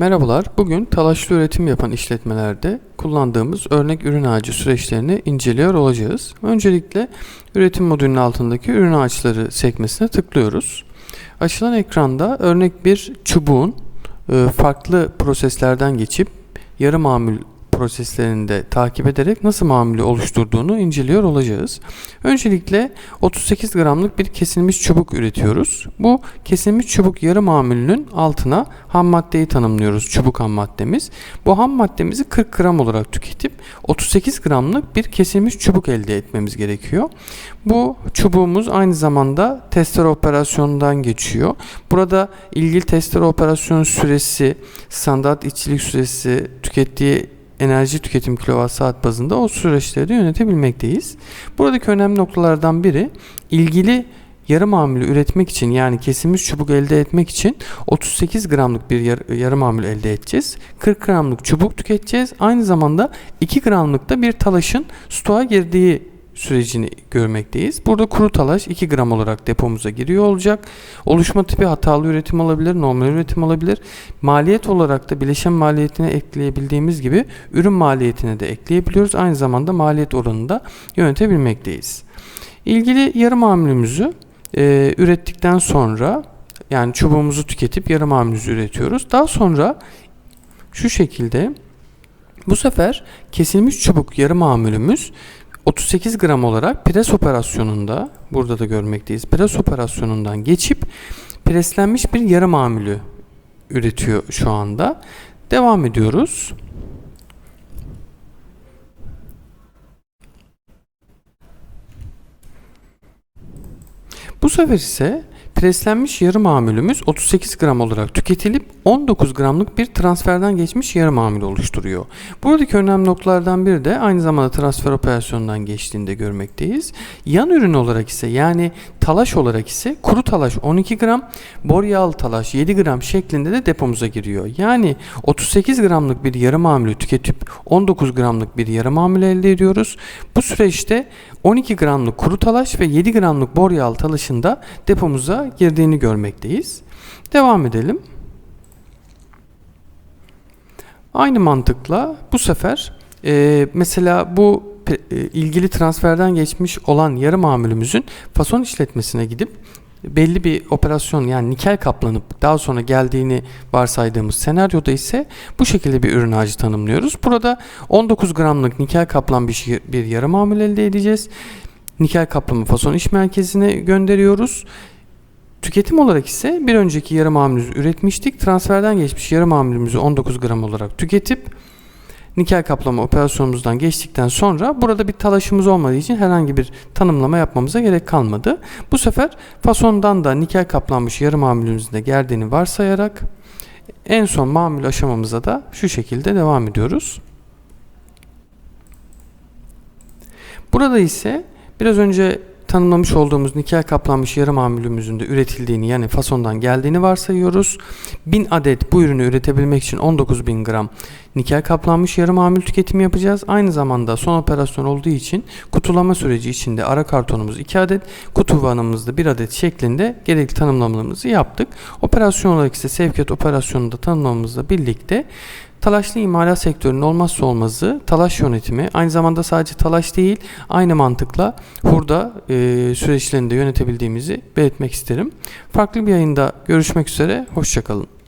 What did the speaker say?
Merhabalar, bugün talaşlı üretim yapan işletmelerde kullandığımız örnek ürün ağacı süreçlerini inceliyor olacağız. Öncelikle üretim modülünün altındaki ürün ağaçları sekmesine tıklıyoruz. Açılan ekranda örnek bir çubuğun e, farklı proseslerden geçip yarı mamul proseslerinde takip ederek nasıl mamülü oluşturduğunu inceliyor olacağız. Öncelikle 38 gramlık bir kesilmiş çubuk üretiyoruz. Bu kesilmiş çubuk yarı mamülünün altına ham maddeyi tanımlıyoruz. Çubuk ham maddemiz. Bu ham maddemizi 40 gram olarak tüketip 38 gramlık bir kesilmiş çubuk elde etmemiz gerekiyor. Bu çubuğumuz aynı zamanda testere operasyonundan geçiyor. Burada ilgili testere operasyonu süresi, standart işçilik süresi, tükettiği enerji tüketim kilowatt saat bazında o süreçleri de yönetebilmekteyiz. Buradaki önemli noktalardan biri ilgili yarı mamülü üretmek için yani kesilmiş çubuk elde etmek için 38 gramlık bir yar, yarı mamül elde edeceğiz. 40 gramlık çubuk tüketeceğiz. Aynı zamanda 2 gramlık da bir talaşın stoğa girdiği sürecini görmekteyiz. Burada kuru talaş 2 gram olarak depomuza giriyor olacak. Oluşma tipi hatalı üretim olabilir, normal üretim olabilir. Maliyet olarak da bileşen maliyetine ekleyebildiğimiz gibi ürün maliyetine de ekleyebiliyoruz. Aynı zamanda maliyet oranını da yönetebilmekteyiz. İlgili yarı mamülümüzü e, ürettikten sonra yani çubuğumuzu tüketip yarı mamülümüzü üretiyoruz. Daha sonra şu şekilde bu sefer kesilmiş çubuk yarı mamülümüz 38 gram olarak pres operasyonunda burada da görmekteyiz. Pres operasyonundan geçip preslenmiş bir yarı mamülü üretiyor şu anda. Devam ediyoruz. Bu sefer ise preslenmiş yarı mamülümüz 38 gram olarak tüketilip 19 gramlık bir transferden geçmiş yarı mamül oluşturuyor. Buradaki önemli noktalardan biri de aynı zamanda transfer operasyonundan geçtiğinde görmekteyiz. Yan ürün olarak ise yani talaş olarak ise kuru talaş 12 gram, bor yağlı talaş 7 gram şeklinde de depomuza giriyor. Yani 38 gramlık bir yarı mamülü tüketip 19 gramlık bir yarı mamül elde ediyoruz. Bu süreçte 12 gramlık kuru talaş ve 7 gramlık bor yağlı talaşın da depomuza girdiğini görmekteyiz. Devam edelim. Aynı mantıkla bu sefer e, mesela bu e, ilgili transferden geçmiş olan yarı mamülümüzün fason işletmesine gidip belli bir operasyon yani nikel kaplanıp daha sonra geldiğini varsaydığımız senaryoda ise bu şekilde bir ürün ağacı tanımlıyoruz. Burada 19 gramlık nikel kaplan bir, bir yarı mamül elde edeceğiz. Nikel kaplama fason iş merkezine gönderiyoruz. Tüketim olarak ise bir önceki yarı mamülümüzü üretmiştik. Transferden geçmiş yarı mamülümüzü 19 gram olarak tüketip nikel kaplama operasyonumuzdan geçtikten sonra burada bir talaşımız olmadığı için herhangi bir tanımlama yapmamıza gerek kalmadı. Bu sefer fasondan da nikel kaplanmış yarı mamülümüzün de geldiğini varsayarak en son mamül aşamamıza da şu şekilde devam ediyoruz. Burada ise biraz önce tanımlamış olduğumuz nikel kaplanmış yarı mamülümüzün de üretildiğini yani fasondan geldiğini varsayıyoruz. 1000 adet bu ürünü üretebilmek için 19.000 gram nikel kaplanmış yarı mamül tüketimi yapacağız. Aynı zamanda son operasyon olduğu için kutulama süreci içinde ara kartonumuz 2 adet, kutu vanımızda 1 adet şeklinde gerekli tanımlamalarımızı yaptık. Operasyon olarak ise sevkiyat operasyonunda tanımlamamızla birlikte Talaşlı imalat sektörünün olmazsa olmazı talaş yönetimi. Aynı zamanda sadece talaş değil, aynı mantıkla hurda e, süreçlerini de yönetebildiğimizi belirtmek isterim. Farklı bir yayında görüşmek üzere, hoşçakalın.